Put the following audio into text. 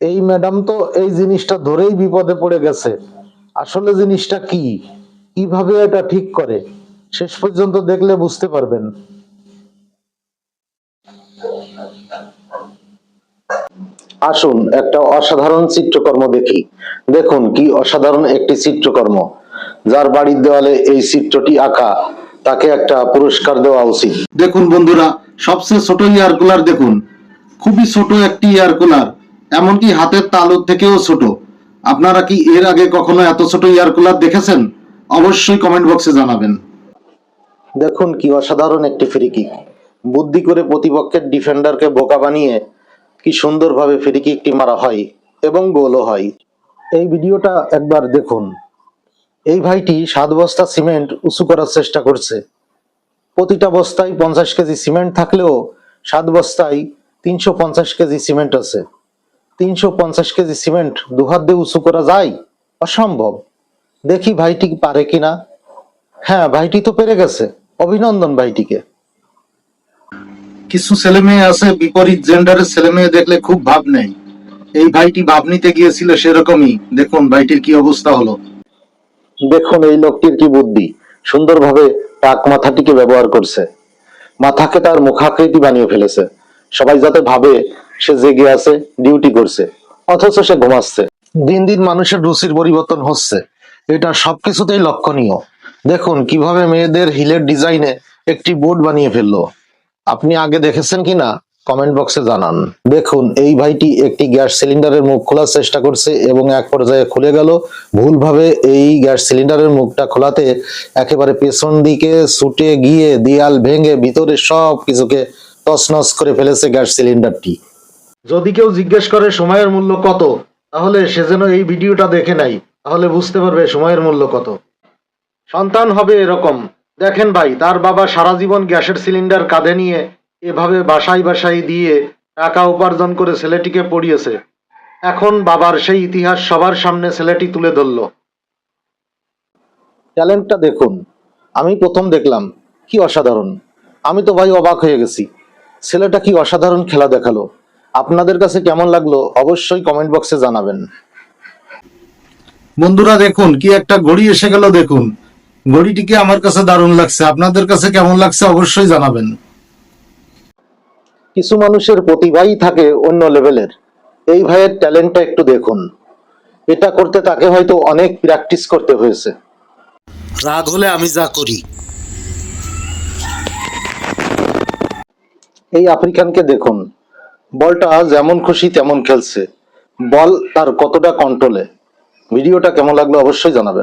এই ম্যাডাম তো এই জিনিসটা ধরেই বিপদে পড়ে গেছে। আসলে জিনিসটা কি? কীভাবে এটা ঠিক করে? শেষ পর্যন্ত দেখলে বুঝতে পারবেন। আসুন, একটা অসাধারণ চিত্রকর্ম দেখি। দেখুন কি অসাধারণ একটি চিত্রকর্ম। যার বাড়ির দেওয়ালে এই চিত্রটি আঁকা, তাকে একটা পুরস্কার দেওয়া উচিত। দেখুন বন্ধুরা, সবচেয়ে ছোট ইয়ার কুলার দেখুন। খুবই ছোট একটি ইয়ার কুলার। এমনকি হাতের তালুর থেকেও ছোট। আপনারা কি এর আগে কখনো এত ছোট ইয়ার কুলার দেখেছেন? অবশ্যই কমেন্ট বক্সে জানাবেন। দেখুন কি অসাধারণ একটি ফ্রি কিক বুদ্ধি করে প্রতিপক্ষের ডিফেন্ডারকে বোকা বানিয়ে কি সুন্দরভাবে ফ্রি কিকটি মারা হয় এবং গোলও হয়। এই ভিডিওটা একবার দেখুন। এই ভাইটি সাত বস্তা সিমেন্ট উঁচু করার চেষ্টা করছে। প্রতিটা বস্তায় পঞ্চাশ কেজি সিমেন্ট থাকলেও সাত বস্তায় তিনশো পঞ্চাশ কেজি সিমেন্ট আছে। তিনশো পঞ্চাশ কেজি সিমেন্ট দুহাত দিয়ে উঁচু করা যায়? অসম্ভব। দেখি ভাইটি পারে কিনা। হ্যাঁ ভাইটি তো পেরে গেছে। অভিনন্দন ভাইটিকে। কিছু ছেলে মেয়ে আছে বিপরীত জেন্ডারের ছেলে মেয়ে দেখলে খুব ভাব নেই এই ভাইটি ভাব নিতে গিয়েছিল সেরকমই। দেখুন ভাইটির কি অবস্থা হলো। দেখুন এই লোকটির কি বুদ্ধি। সুন্দরভাবে টাক মাথাটিকে ব্যবহার করছে। মাথাকে তার মুখাকৃতি বানিয়ে ফেলেছে। সবাই যাতে ভাবে সে জেগে আছে ডিউটি করছে, অথচ সে ঘুমাচ্ছে। দিন দিন মানুষের রুচির পরিবর্তন হচ্ছে। এটা সবকিছুতেই লক্ষণীয়। দেখুন, কীভাবে মেয়েদের হিলের ডিজাইনে একটি বোর্ড বানিয়ে ফেলল। আপনি আগে দেখেছেন কিনা? কমেন্ট বক্সে জানান। দেখুন, এই ভাইটি একটি গ্যাস সিলিন্ডারের মুখ খোলার চেষ্টা করছে এবং এক পর্যায়ে খুলে গেল। ভুলভাবে এই গ্যাস সিলিন্ডারের মুখটা খোলাতে একেবারে পেছন দিকে ছুটে গিয়ে দেয়াল ভেঙে ভিতরে সব কিছুকে তছনছ করে ফেলেছে গ্যাস সিলিন্ডারটি। যদি কেউ জিজ্ঞেস করে সময়ের মূল্য কত, তাহলে সে যেন এই ভিডিওটা দেখে নাই, তাহলে বুঝতে পারবে সময়ের মূল্য কত। সন্তান হবে এরকম। দেখেন ভাই, তার বাবা সারা জীবন গ্যাসের সিলিন্ডার কাঁধে নিয়ে এভাবে বাসায় বাসায় দিয়ে টাকা উপার্জন করে ছেলেটিকে পড়িয়েছে। এখন বাবার সেই ইতিহাস সবার সামনে ছেলেটি তুলে ধরল। ট্যালেন্টটা দেখুন। আমি প্রথম দেখলাম, কি অসাধারণ। আমি তো ভাই অবাক হয়ে গেছি। ছেলেটা কি অসাধারণ খেলা দেখাল। আপনাদের কাছে কেমন লাগল অবশ্যই কমেন্ট বক্সে জানাবেন। বন্ধুরা দেখুন কি একটা ঘড়ি এসে গেল দেখুন। ঘড়িটিকে আমার কাছে দারুণ লাগছে? আপনাদের কাছে কেমন লাগছে অবশ্যই জানাবেন। কিছু মানুষের প্রতিভাই থাকে অন্য লেভেলের। এই ভাইয়ের ট্যালেন্টটা একটু দেখুন। এটা করতে তাকে হয়তো অনেক প্র্যাকটিস করতে হয়েছে। রাগ হলে আমি যা করি। এই আফ্রিকানকে দেখুন। বলটা যেমন খুশি তেমন খেলছে। বল তার কতটা কন্ট্রোলে ভিডিওটা কেমন লাগল অবশ্যই জানাবেন।